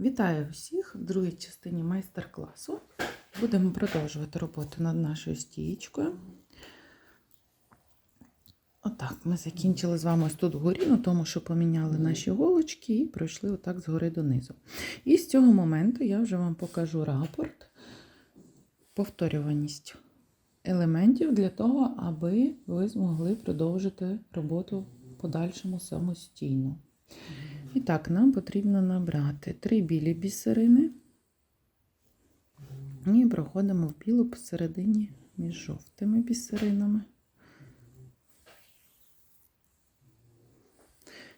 Вітаю всіх в другій частині майстер-класу. Будемо продовжувати роботу над нашою стієчкою. Отак, ми закінчили з вами ось тут вгорі, на тому, що поміняли наші голочки і пройшли отак згори донизу. І з цього моменту я вже вам покажу рапорт, повторюваність елементів для того, аби ви змогли продовжити роботу в подальшому самостійно. І так, нам потрібно набрати три білі бісерини і проходимо в білу посередині між жовтими бісеринами.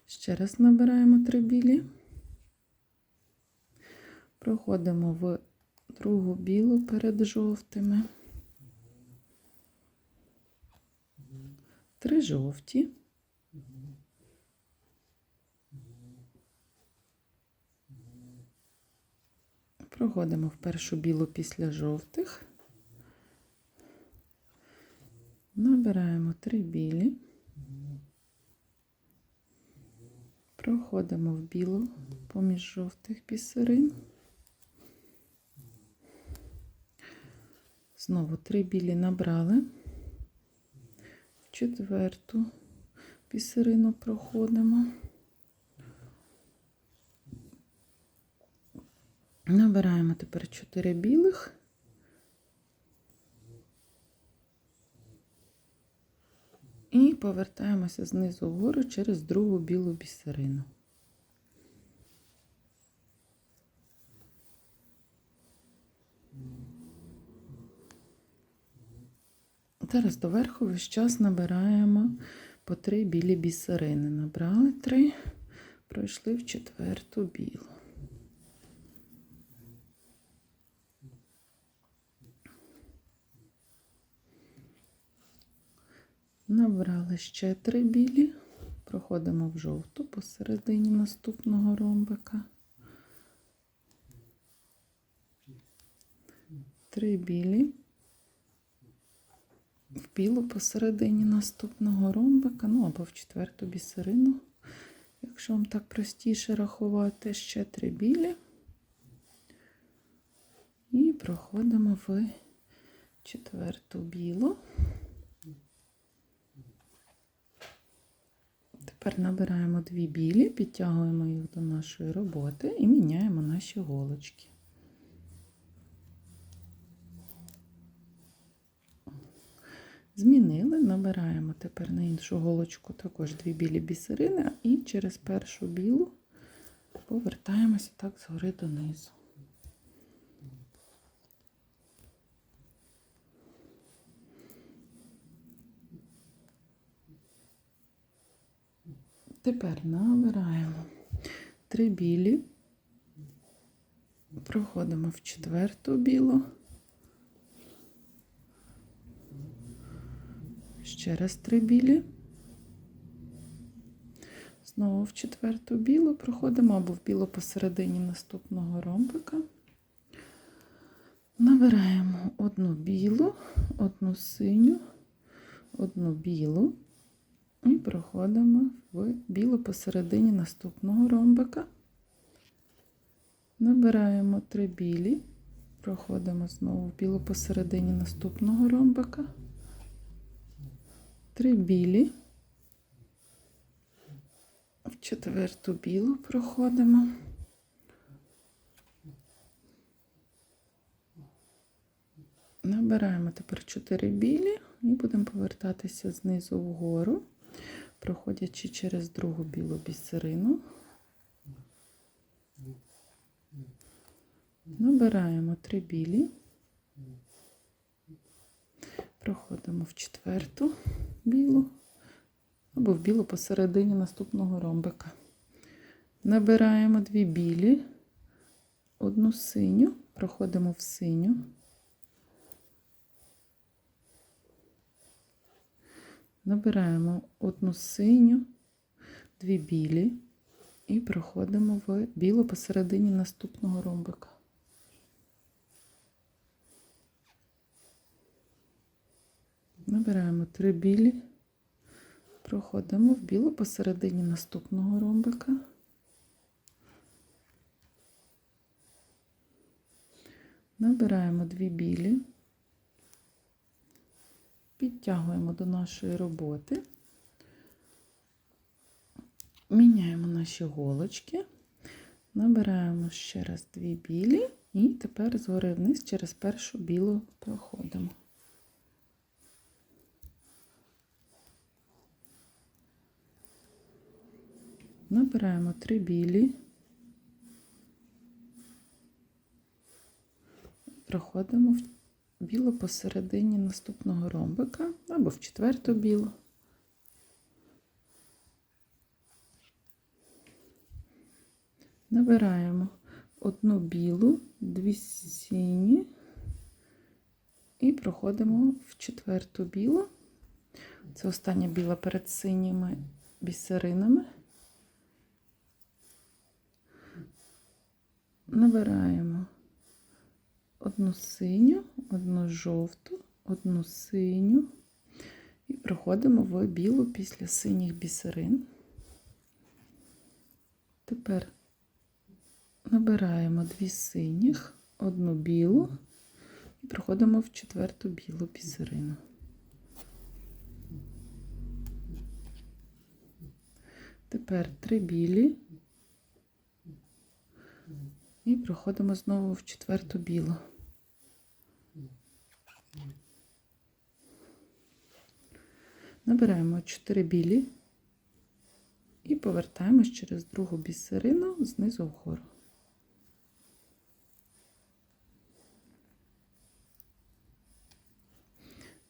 Ще раз набираємо три білі, проходимо в другу білу перед жовтими, три жовті. Проходимо в першу білу після жовтих. Набираємо три білі. Проходимо в білу поміж жовтих бісерин. Знову три білі набрали. В четверту бісерину проходимо. Набираємо тепер 4 білих. І повертаємося знизу вгору через другу білу бісерину. Зараз доверху весь час набираємо по 3 білі бісерини. Набрали 3, пройшли в четверту білу. Набрали ще три білі, проходимо в жовту посередині наступного ромбика. Три білі, в білу посередині наступного ромбика, ну або в четверту бісерину, якщо вам так простіше рахувати, ще три білі. І проходимо в четверту білу. Тепер набираємо дві білі, підтягуємо їх до нашої роботи і міняємо наші голочки. Змінили, набираємо тепер на іншу голочку також дві білі бісерини і через першу білу повертаємося так згори донизу. Тепер набираємо три білі, проходимо в четверту білу, ще раз три білі, знову в четверту білу проходимо або в білу посередині наступного ромбика. Набираємо одну білу, одну синю, одну білу. І проходимо в білу посередині наступного ромбика. Набираємо три білі, проходимо знову в білу посередині наступного ромбика. Три білі, в четверту білу проходимо. Набираємо тепер 4 білі і будемо повертатися знизу вгору проходячи через другу білу бісерину, набираємо три білі, проходимо в четверту білу або в білу посередині наступного ромбика. Набираємо дві білі, одну синю, проходимо в синю. Набираємо одну синю, дві білі і проходимо в білу посередині наступного ромбика. Набираємо три білі, проходимо в білу посередині наступного ромбика. Набираємо дві білі, підтягуємо до нашої роботи, міняємо наші голочки, набираємо ще раз дві білі і тепер згори вниз через першу білу проходимо. Набираємо три білі. Проходимо в білу посередині наступного ромбика або в четверту білу. Набираємо одну білу, дві сині і проходимо в четверту білу. Це остання біла перед синіми бісеринами. Набираємо одну синю, одну жовту, одну синю і проходимо в білу після синіх бісерин. Тепер набираємо дві синіх, одну білу і проходимо в четверту білу бісерину. Тепер три білі і проходимо знову в четверту білу. Набираємо 4 білі і повертаємось через другу бісерину знизу вгору.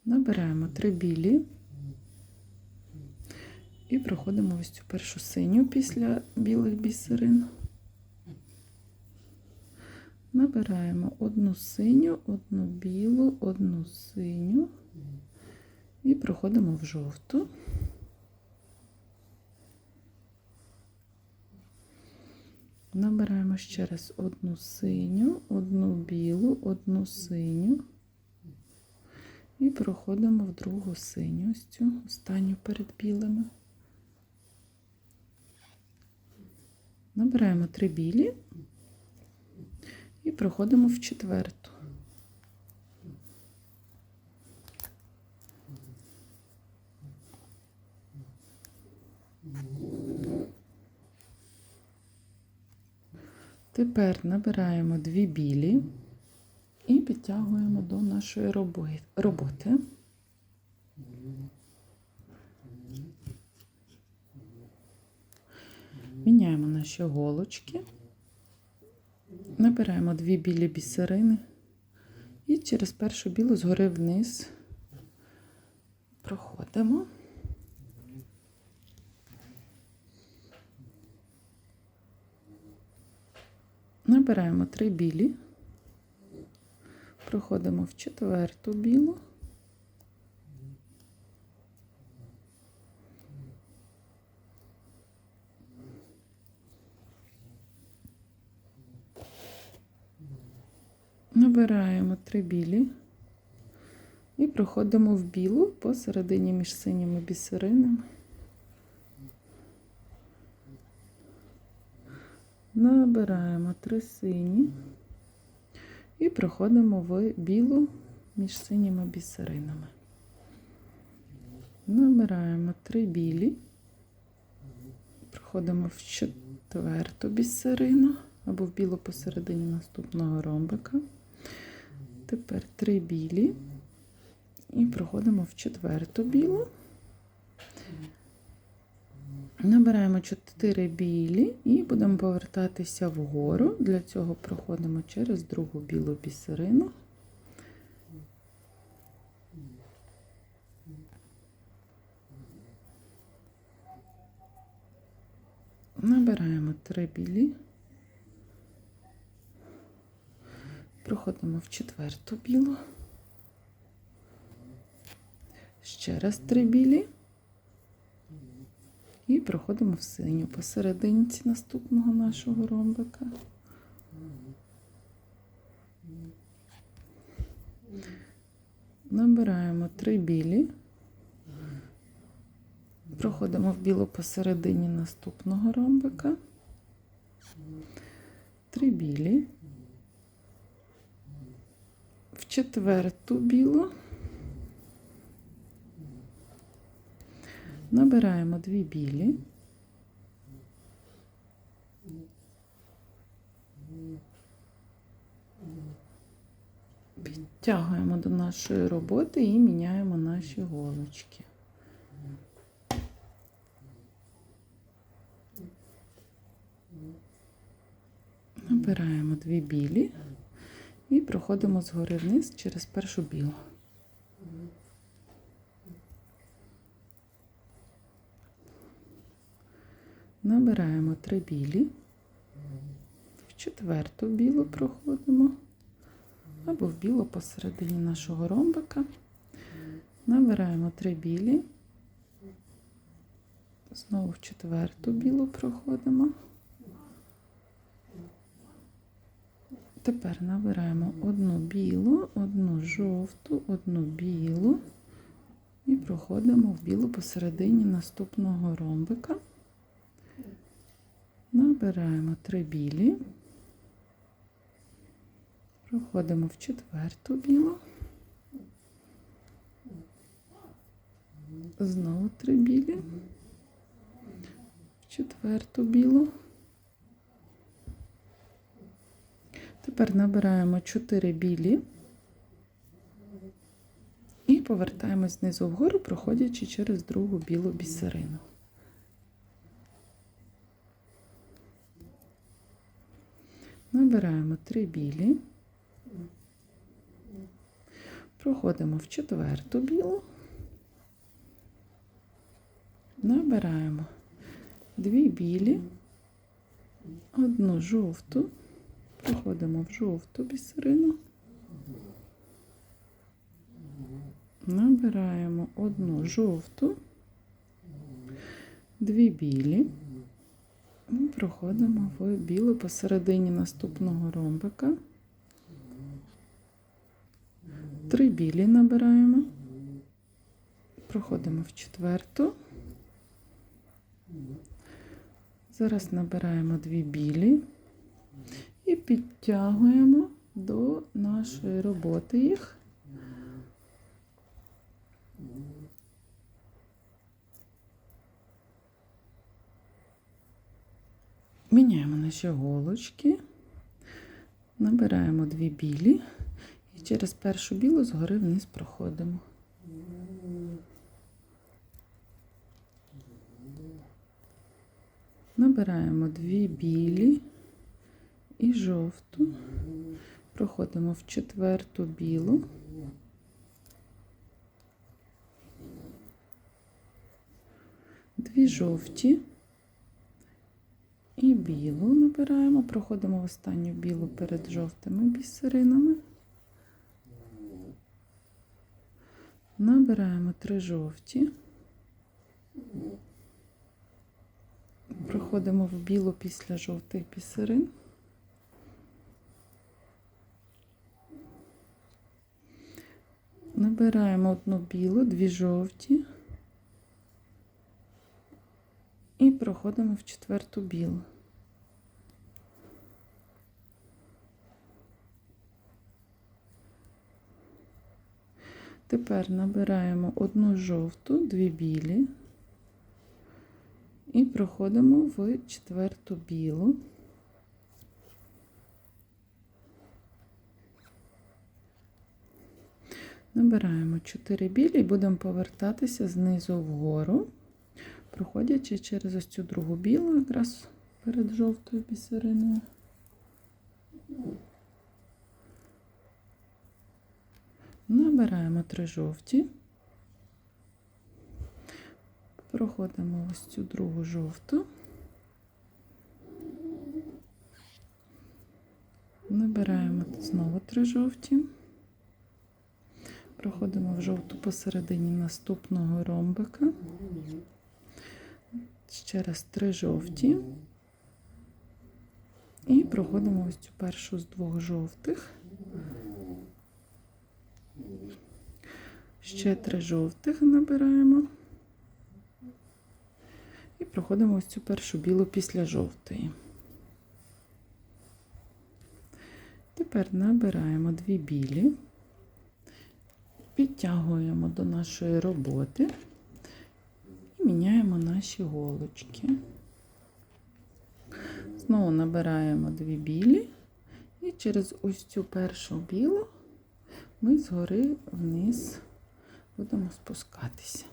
Набираємо 3 білі і проходимо ось цю першу синю після білих бісерин. Набираємо одну синю, одну білу, одну синю і проходимо в жовту. Набираємо ще раз одну синю, одну білу, одну синю і проходимо в другу синю, ось цю останню перед білими. Набираємо три білі і проходимо в четверту. Тепер набираємо дві білі і підтягуємо до нашої роботи. Міняємо наші голочки. Набираємо дві білі бісерини і через першу білу згори вниз проходимо. Набираємо три білі, проходимо в четверту білу. Набираємо три білі і проходимо в білу посередині між синіми бісеринами. Набираємо три сині і проходимо в білу між синіми бісеринами. Набираємо три білі, проходимо в четверту бісерину або в білу посередині наступного ромбика. Тепер три білі і проходимо в четверту білу. Набираємо 4 білі і будемо повертатися вгору. Для цього проходимо через другу білу бісерину. Набираємо 3 білі. Проходимо в четверту білу. Ще раз три білі. І проходимо в синю посерединці наступного нашого ромбика. Набираємо три білі. Проходимо в білу посередині наступного ромбика. Три білі. в четверту білу. Набираємо дві білі. Підтягуємо до нашої роботи і міняємо наші голочки. Набираємо дві білі і проходимо згори вниз через першу білу. Набираємо три білі, в четверту білу проходимо, або в білу посередині нашого ромбика. Набираємо три білі, знову в четверту білу проходимо. Тепер набираємо одну білу, одну жовту, одну білу і проходимо в білу посередині наступного ромбика. Набираємо три білі, проходимо в четверту білу, знову три білі, в четверту білу. Тепер набираємо 4 білі і повертаємось знизу вгору, проходячи через другу білу бісерину. Набираємо 3 білі, проходимо в четверту білу, набираємо 2 білі, одну жовту. Проходимо в жовту бісерину. Набираємо одну жовту, дві білі. І проходимо в білу посередині наступного ромбика. Три білі набираємо. Проходимо в четверту. Зараз набираємо дві білі і підтягуємо до нашої роботи їх. Міняємо наші голочки, набираємо дві білі і через першу білу згори вниз проходимо. Набираємо дві білі і жовту. Проходимо в четверту білу. Дві жовті і білу набираємо, проходимо останню білу перед жовтими бісеринами. Набираємо три жовті. Проходимо в білу після жовтих бісерин. Набираємо одну білу, дві жовті і проходимо в четверту білу. Тепер набираємо одну жовту, дві білі і проходимо в четверту білу. Набираємо 4 білі і будемо повертатися знизу вгору, проходячи через ось цю другу білу, якраз перед жовтою бісериною. Набираємо три жовті, проходимо ось цю другу жовту. Набираємо знову три жовті. Проходимо в жовту посередині наступного ромбика. Ще раз три жовті. І проходимо ось цю першу з двох жовтих. Ще три жовтих набираємо. І проходимо ось цю першу білу після жовтої. Тепер набираємо дві білі. Підтягуємо до нашої роботи міняємо наші голочки. Знову набираємо дві білі, і через ось цю першу білу ми згори вниз будемо спускатися.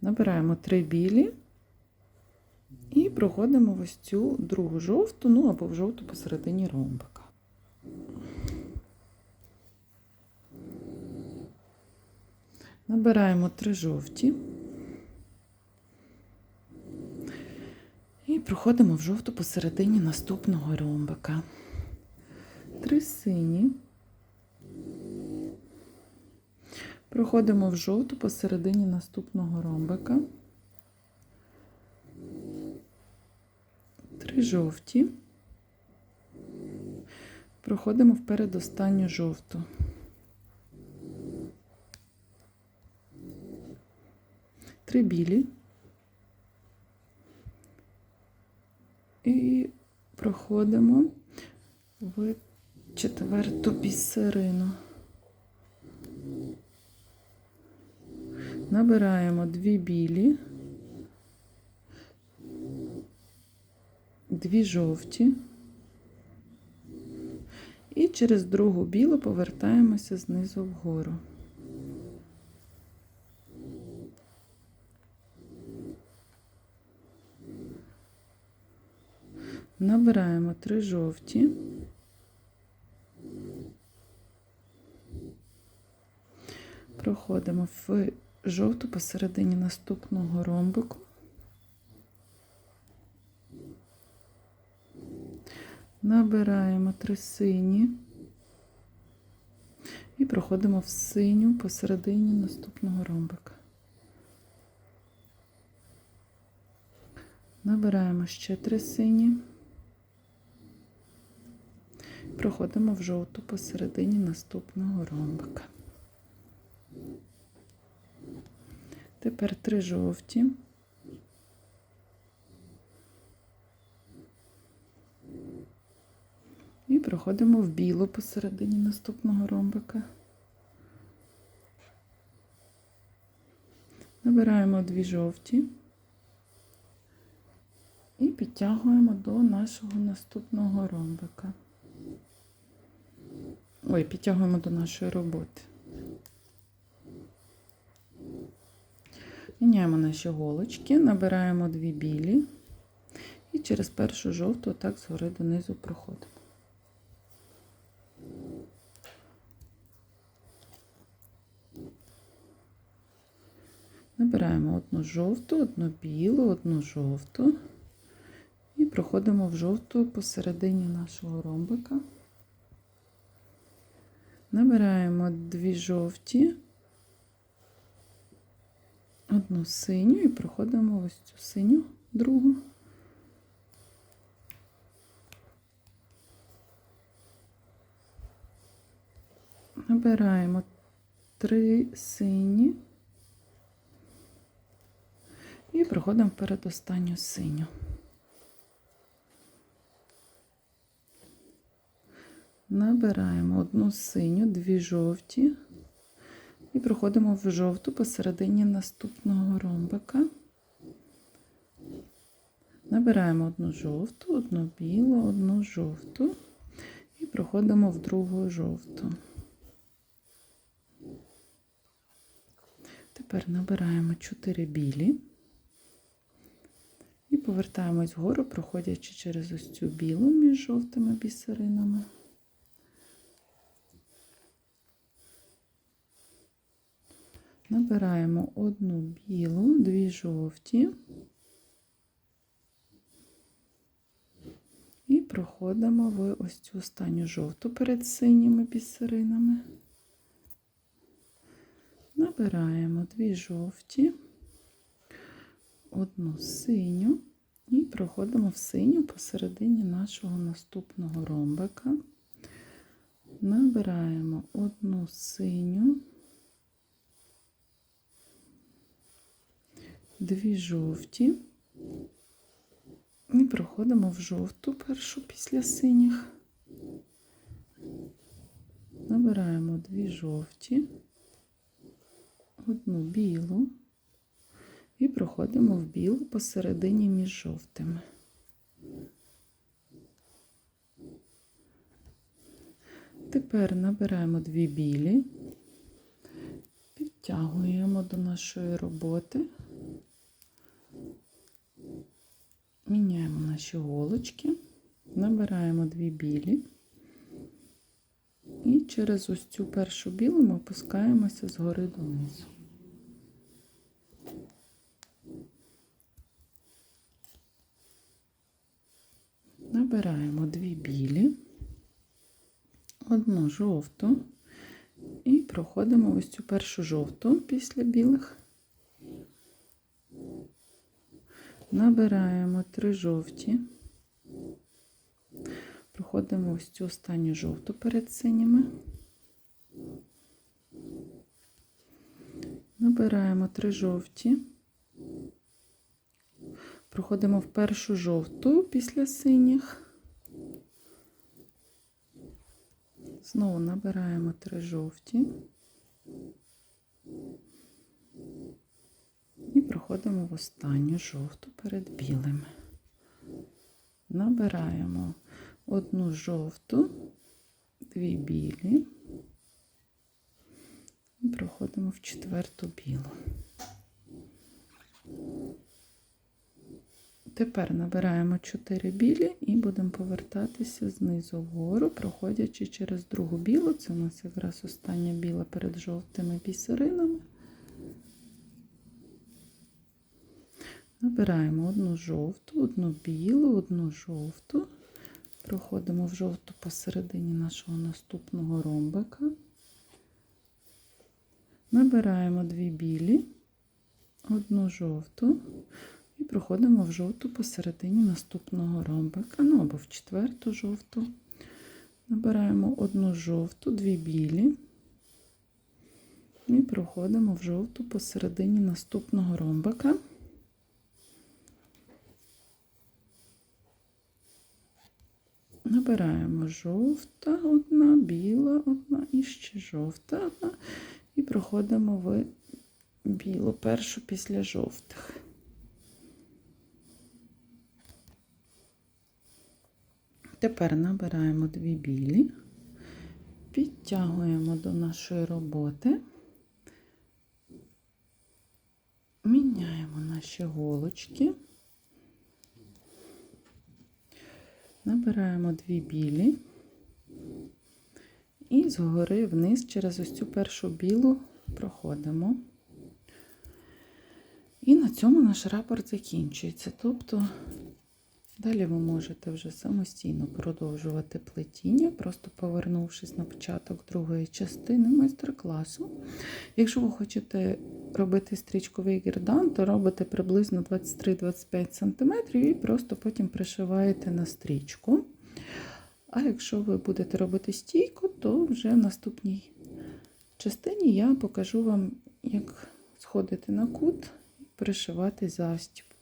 Набираємо три білі і проходимо ось цю другу жовту, ну або в жовту посередині ромбика. Набираємо три жовті і проходимо в жовту посередині наступного ромбика. Три сині. Проходимо в жовту посередині наступного ромбика. Три жовті. Проходимо в передостанню жовту. Три білі. І проходимо в четверту бісерину. Набираємо дві білі, дві жовті. І через другу білу повертаємося знизу вгору. Набираємо три жовті. Проходимо в жовту посередині наступного ромбику. Набираємо три сині і проходимо в синю посередині наступного ромбика. Набираємо ще три сині. Проходимо в жовту посередині наступного ромбика. Тепер три жовті. І проходимо в білу посередині наступного ромбика. Набираємо дві жовті і підтягуємо до нашого наступного ромбика. Ой, підтягуємо до нашої роботи. Міняємо наші голочки, набираємо дві білі і через першу жовту так згори донизу проходимо. Набираємо одну жовту, одну білу, одну жовту і проходимо в жовту посередині нашого ромбика. Набираємо дві жовті, одну синю і проходимо ось цю синю другу. Набираємо три сині і проходимо перед останню синю. Набираємо одну синю, дві жовті і проходимо в жовту посередині наступного ромбика. Набираємо одну жовту, одну білу, одну жовту і проходимо в другу жовту. Тепер набираємо 4 білі і повертаємось вгору, проходячи через ось цю білу між жовтими бісеринами. Набираємо одну білу, дві жовті і проходимо в ось цю останню жовту перед синіми бісеринами. Набираємо дві жовті, одну синю і проходимо в синю посередині нашого наступного ромбика. Набираємо одну синю. Дві жовті і проходимо в жовту першу після синіх. набираємо дві жовті, одну білу і проходимо в білу посередині між жовтими. Тепер набираємо дві білі, підтягуємо до нашої роботи, міняємо наші голочки, набираємо дві білі. І через ось цю першу білу ми опускаємося згори донизу. Набираємо дві білі, одну жовту і проходимо ось цю першу жовту після білих. Набираємо три жовті. Проходимо ось цю останню жовту перед синіми. Набираємо три жовті. Проходимо в першу жовту після синіх. Знову набираємо три жовті. І проходимо в останню жовту перед білими. Набираємо одну жовту, дві білі. І проходимо в четверту білу. Тепер набираємо 4 білі і будемо повертатися знизу вгору, проходячи через другу білу. Це у нас якраз остання біла перед жовтими бісеринами. Набираємо одну жовту, одну білу, одну жовту. Проходимо в жовту посередині нашого наступного ромбика. Набираємо дві білі, одну жовту і проходимо в жовту посередині наступного ромбика, ну або в четверту жовту. Набираємо одну жовту, дві білі. І проходимо в жовту посередині наступного ромбика. Набираємо жовта одна, біла одна і ще жовта одна. І проходимо в білу першу після жовтих. Тепер набираємо дві білі, підтягуємо до нашої роботи, міняємо наші голочки. Набираємо дві білі і згори вниз через ось цю першу білу проходимо. І на цьому наш рапорт закінчується. Тобто далі ви можете вже самостійно продовжувати плетіння, просто повернувшись на початок другої частини майстер-класу. Якщо ви хочете робити стрічковий гірдан, то робите приблизно 23-25 см і просто потім пришиваєте на стрічку. А якщо ви будете робити стійку, то вже в наступній частині я покажу вам, як сходити на кут і пришивати застіб.